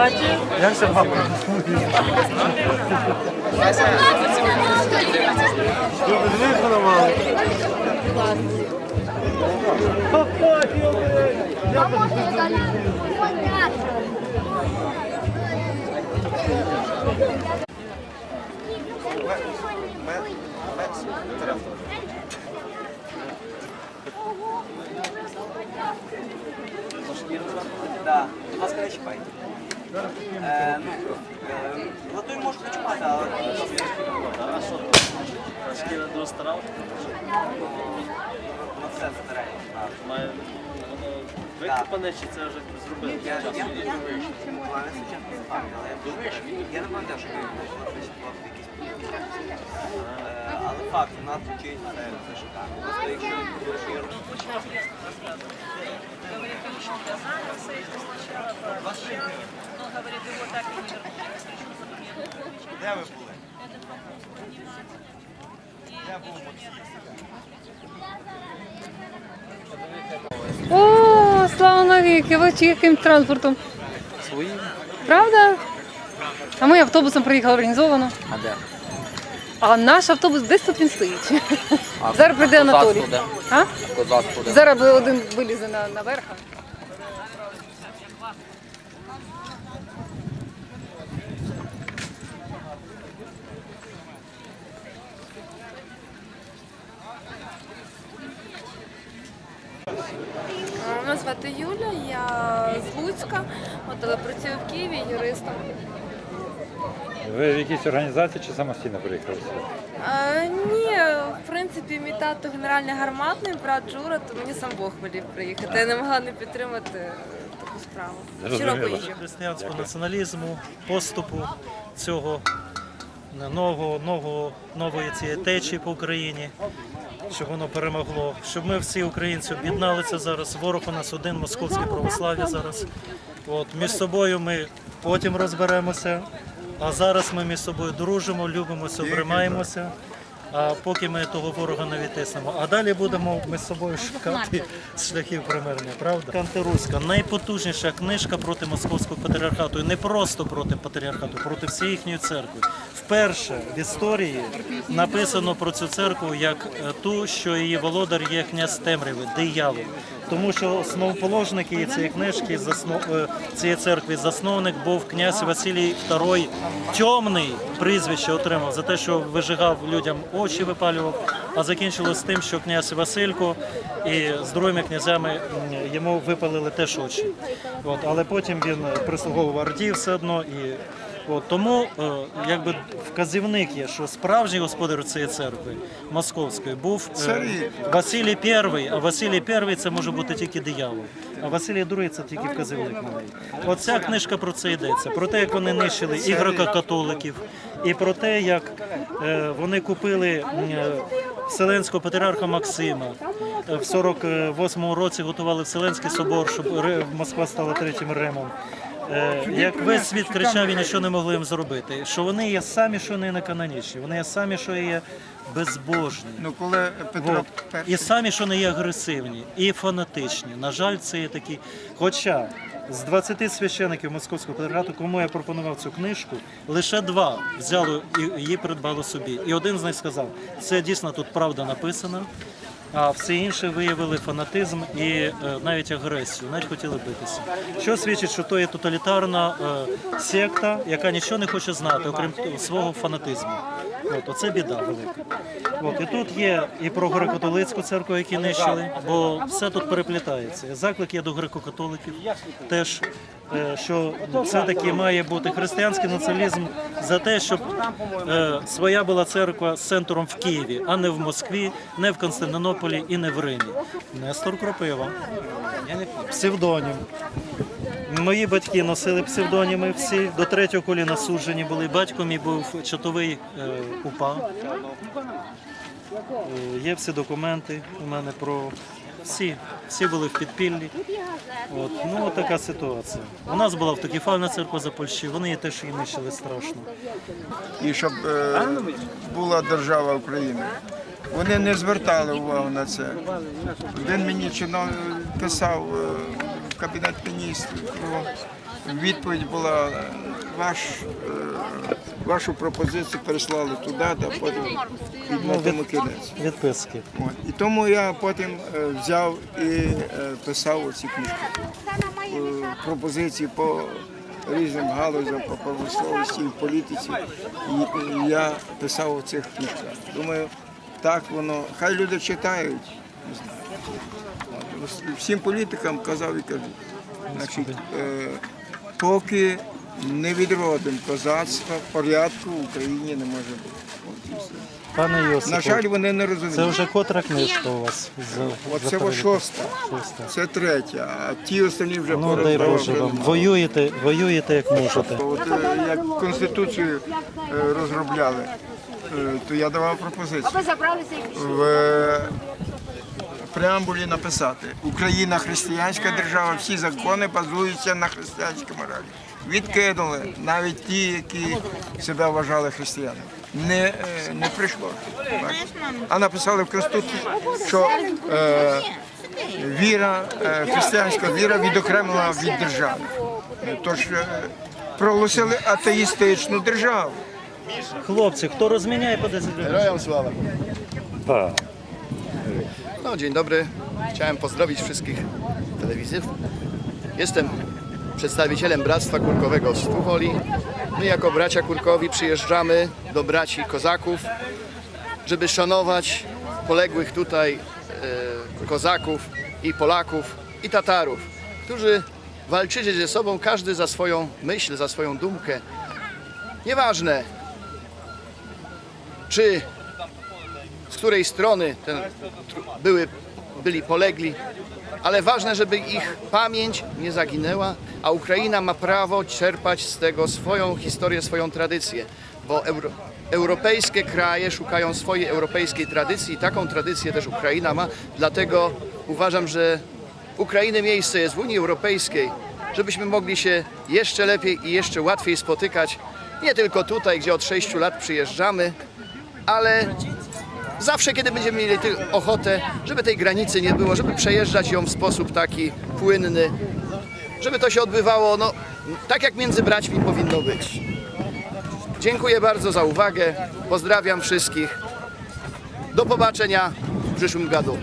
Закарпатті. Як це вам? Дивись, вона мала. Так, будь Латунь можна чіпати, але що? Шкіра до стара? на все стараємо. Викопане чи це вже зробили? Я не пам'ятаю, але я- я не пам'ятаю, що я був якийсь Але факт, у нас вчить це це шикарно. Просто якщо будеш її робити, Говорит, конечно, я занялся этим сначала, потом, но, говорит, его так и не вернули, встречу с. Де ви були? Этот вопрос поднимать. И ничего не О, слава навіки, ви чи яким транспортом? Свої. Правда? А ми автобусом приїхали організовано. А де? А наш автобус десь тут він стоїть. Зараз прийде Анатолій. А? Козацтво де? Зараз би один вилізе на, наверх. Мене звати Юля, я з Луцька, от, але працюю в Києві юристом. Ви в якійсь організації чи самостійно приїхали сюди? Ні, в принципі, мій тато генеральний гарматний, брат Жура, то мені сам Бог волів приїхати. Я не могла не підтримати таку справу. Зрозуміло. Щиро поїжджу. християнського націоналізму, поступу цього нового, нового, нової цієї течії по Україні, щоб воно перемогло, щоб ми всі українці об'єдналися зараз. Ворог у нас один, московське православ'я зараз. От, між собою ми потім розберемося, а зараз ми між собою дружимо, любимося, обримаємося. А поки ми того ворога не відтиснемо. А далі будемо ми з собою шукати шляхів примирення, правда? Антируська найпотужніша книжка проти московського патріархату. І не просто проти патріархату, проти всієї їхньої церкви. Вперше в історії написано про цю церкву як е, ту, що її володар є князь Темряви, диявол. Тому що основоположник її цієї книжки, е, цієї церкви, засновник був князь Василій II Тьомний прізвище отримав за те, що вижигав людям очі, випалював. А закінчилось тим, що князь Василько і з другими князями йому випалили теж очі. От, але потім він прислуговував Орді все одно і. От, тому е, якби вказівник є, що справжній господар цієї церкви московської був е, Василій І, а Василій І це може бути тільки диявол, а Василій II це тільки вказівник на неї. Оця книжка про це йдеться, про те, як вони нищили і греко-католиків, і про те, як е, вони купили е, Вселенського патріарха Максима. Е, В 48-му році готували Вселенський собор, щоб Москва стала третім Римом. Як весь світ кричав і нічого не могли їм зробити, що вони є самі, що не на канонічні, вони є самі, що є безбожні. Ну, коли Петро. І самі, що не є агресивні, і фанатичні. На жаль, це є такі. Хоча з 20 священиків московського патріархату, кому я пропонував цю книжку, лише два взяли і її придбали собі. І один з них сказав, це дійсно тут правда написана. А всі інші виявили фанатизм і е, навіть агресію, навіть хотіли битися. Що свідчить, що то є тоталітарна е, секта, яка нічого не хоче знати, окрім свого фанатизму. От, оце біда велика. От, і тут є і про греко-католицьку церкву, які нищили, бо все тут переплітається. Заклик є до греко-католиків теж, що все-таки має бути християнський націоналізм за те, щоб е, своя була церква з центром в Києві, а не в Москві, не в Константинополі і не в Римі. Нестор Кропива. Псевдонім. Мої батьки носили псевдоніми всі, до третього коліна суджені були. Батько мій був чотовий е, УПА. Е, Є всі документи у мене про всі, всі були в підпіллі. От, ну така ситуація. У нас була автокефальна церква за Польщі, вони її теж її нищили страшно. і щоб е, була держава України. Вони не звертали увагу на це. Він мені чинов писав е, в кабінет міністрів. Відповідь була ваш, е, вашу пропозицію переслали туди, та потім і кінець. Відписки. І тому я потім е, взяв і е, писав оці книжки. Пропозиції по різним галузям, по промисловості і політиці. І, і я писав у цих книжках. Думаю, так воно. Хай люди читають. Не знаю. Всім політикам казав і кажу. Значить, е, поки не відродимо козацтва, порядку в Україні не може бути. От і все. Пане На жаль, вони не розуміють. це вже котра книжка у вас? з- Оце за во шоста. Шоста. Це третя, а ті останні вже Ну дай Боже вам. Воюєте, воюєте як можете. От е, як Конституцію е, розробляли, е, то я давав пропозицію. В е, преамбулі написати Україна християнська держава, всі закони базуються на християнській моралі. Відкинули навіть ті, які себе вважали християнами. Не, е, не прийшло. бачите. А написали в Конституції, що е, віра, е, християнська віра відокремлена від держави. Тож е, проголосили атеїстичну державу. Хлопці, хто розміняє по 10 гривень? Gerają sława. Так. No, dzień dobry. Chciałem pozdrowić wszystkich telewizyw. Jestem przedstawicielem Bractwa Kurkowego z Tucholi. My jako bracia Kurkowi przyjeżdżamy do braci Kozaków, żeby szanować poległych tutaj e, Kozaków i Polaków i Tatarów, którzy walczyli ze sobą, każdy za swoją myśl, za swoją dumkę. Nieważne, czy z której strony ten, były, byli polegli, ale ważne, żeby ich pamięć nie zaginęła, a Ukraina ma prawo czerpać z tego swoją historię, swoją tradycję, bo euro, europejskie kraje szukają swojej europejskiej tradycji i taką tradycję też Ukraina ma, dlatego uważam, że Ukrainy miejsce jest w Unii Europejskiej, żebyśmy mogli się jeszcze lepiej i jeszcze łatwiej spotykać, nie tylko tutaj, gdzie od 6 lat przyjeżdżamy, ale zawsze, kiedy będziemy mieli ochotę, żeby tej granicy nie było, żeby przejeżdżać ją w sposób taki płynny, żeby to się odbywało no, tak, jak między braćmi powinno być. Dziękuję bardzo za uwagę, pozdrawiam wszystkich. Do pobaczenia w przyszłym gadu.